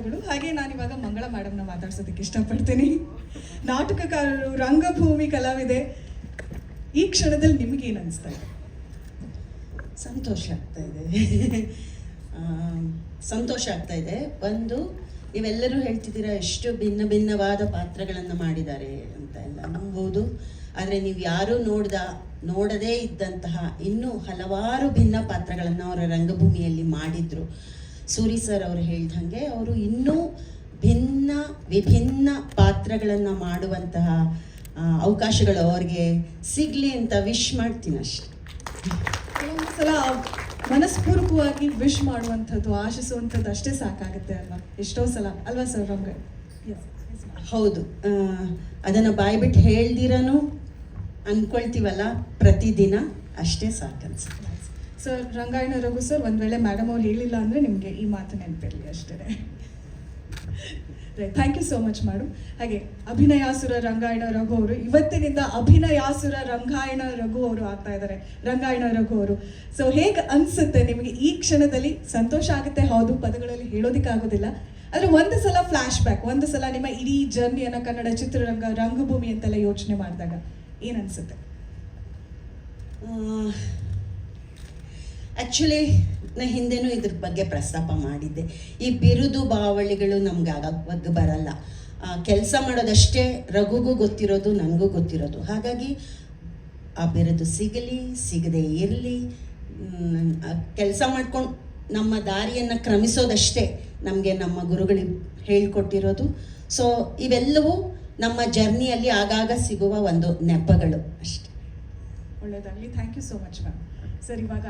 ಧನ್ಯವಾದಗಳು. ಹಾಗೆ ನಾನು ಇವಾಗ ಮಂಗಳ ಮೇಡಮ್ನ ಮಾತಾಡ್ಸೋದಕ್ಕೆ ಇಷ್ಟಪಡ್ತೀನಿ. ನಾಟಕಕಾರರು, ರಂಗಭೂಮಿ ಕಲಾವಿದೆ, ಈ ಕ್ಷಣದಲ್ಲಿ ನಿಮ್ಗೆ ಏನು ಅನಿಸ್ತಾ ಇದೆ? ಸಂತೋಷ ಆಗ್ತಾ ಇದೆ. ಸಂತೋಷ ಆಗ್ತಾ ಇದೆ. ಒಂದು, ನೀವೆಲ್ಲರೂ ಹೇಳ್ತಿದ್ದೀರಾ ಎಷ್ಟು ಭಿನ್ನ ಭಿನ್ನವಾದ ಪಾತ್ರಗಳನ್ನು ಮಾಡಿದ್ದಾರೆ ಅಂತ ಎಲ್ಲ ನಂಬೋದು ಆದರೆ ನೀವು ಯಾರೂ ನೋಡ್ದ, ನೋಡದೇ ಇದ್ದಂತಹ ಇನ್ನೂ ಹಲವಾರು ಭಿನ್ನ ಪಾತ್ರಗಳನ್ನು ಅವರ ರಂಗಭೂಮಿಯಲ್ಲಿ ಮಾಡಿದ್ರು. ಸೂರಿ ಸರ್ ಅವರು ಹೇಳ್ದಂಗೆ ಅವರು ಇನ್ನೂ ಭಿನ್ನ ವಿಭಿನ್ನ ಪಾತ್ರಗಳನ್ನು ಮಾಡುವಂತಹ ಅವಕಾಶಗಳು ಅವ್ರಿಗೆ ಸಿಗಲಿ ಅಂತ ವಿಶ್ ಮಾಡ್ತೀನಿ ಅಷ್ಟೆ. ಕೆಲವೊಂದು ಸಲ ಮನಸ್ಪೂರ್ವಕವಾಗಿ ವಿಶ್ ಮಾಡುವಂಥದ್ದು ಆಶಿಸುವಂಥದ್ದು ಅಷ್ಟೇ ಸಾಕಾಗುತ್ತೆ ಅಲ್ವಾ? ಎಷ್ಟೋ ಸಲ. ಅಲ್ವಾ ಸರ್ ನಮ್ಗೆ? ಹೌದು. ಅದನ್ನು ಬಾಯ್ಬಿಟ್ಟು ಹೇಳ್ದಿರನು ಅನ್ಕೊಳ್ತೀವಲ್ಲ ಪ್ರತಿದಿನ ಅಷ್ಟೇ ಸಾಕನ್ಸುತ್ತೆ. ಸರ್ ರಂಗಾಯಣ ರಘು ಸರ್ ಒಂದ್ ವೇಳೆ ಮೇಡಮ್ ಅವ್ರು ಹೇಳಿಲ್ಲ ಅಂದ್ರೆ ನಿಮಗೆ ಈ ಮಾತು ನೆನಪಿರಲಿ ಅಷ್ಟೇ. Right thank you so much ಮಾಡು ಹಾಗೆ, ಅಭಿನಯಾಸುರ ರಂಗಾಯಣ ರಘು ಅವರು, ಇವತ್ತಿನಿಂದ ಅಭಿನಯಾಸುರ ರಂಗಾಯಣ ರಘು ಅವರು ಆಗ್ತಾ ಇದ್ದಾರೆ. ರಂಗಾಯಣ ರಘು ಅವರು. ಸೊ ಹೇಗೆ ಅನ್ಸುತ್ತೆ ನಿಮಗೆ ಈ ಕ್ಷಣದಲ್ಲಿ? ಸಂತೋಷ ಆಗುತ್ತೆ, ಹೌದು, ಪದಗಳಲ್ಲಿ ಹೇಳೋದಕ್ಕಾಗೋದಿಲ್ಲ. ಆದರೆ ಒಂದು ಸಲ ಫ್ಲಾಶ್ ಬ್ಯಾಕ್ ಒಂದು ಸಲ ನಿಮ್ಮ ಇಡೀ ಜರ್ನಿಯನ್ನ ಕನ್ನಡ ಚಿತ್ರರಂಗ, ರಂಗಭೂಮಿ ಅಂತೆಲ್ಲ ಯೋಚನೆ ಮಾಡಿದಾಗ ಏನ್ ಆ್ಯಕ್ಚುಲಿ ನಾ ಹಿಂದೆನೂ ಇದ್ರ ಬಗ್ಗೆ ಪ್ರಸ್ತಾಪ ಮಾಡಿದ್ದೆ. ಈ ಬಿರುದು ಬಾವಳಿಗಳು ನಮ್ಗೆ ಆಗ ಬರಲ್ಲ. ಕೆಲಸ ಮಾಡೋದಷ್ಟೇ ರಘುಗೂ ಗೊತ್ತಿರೋದು, ನನಗೂ ಗೊತ್ತಿರೋದು. ಹಾಗಾಗಿ ಆ ಬಿರುದು ಸಿಗಲಿ, ಸಿಗದೆ ಇರಲಿ ಕೆಲಸ ಮಾಡ್ಕೊಂಡು ನಮ್ಮ ದಾರಿಯನ್ನು ಕ್ರಮಿಸೋದಷ್ಟೇ ನಮಗೆ ನಮ್ಮ ಗುರುಗಳು ಹೇಳಿಕೊಟ್ಟಿರೋದು. ಸೊ ಇವೆಲ್ಲವೂ ನಮ್ಮ ಜರ್ನಿಯಲ್ಲಿ ಆಗಾಗ ಸಿಗುವ ಒಂದು ನೆಪಗಳು ಅಷ್ಟೇ. ಒಳ್ಳೆಯದಾಗಲಿ thank you so much ma'am sir, ಇವಾಗ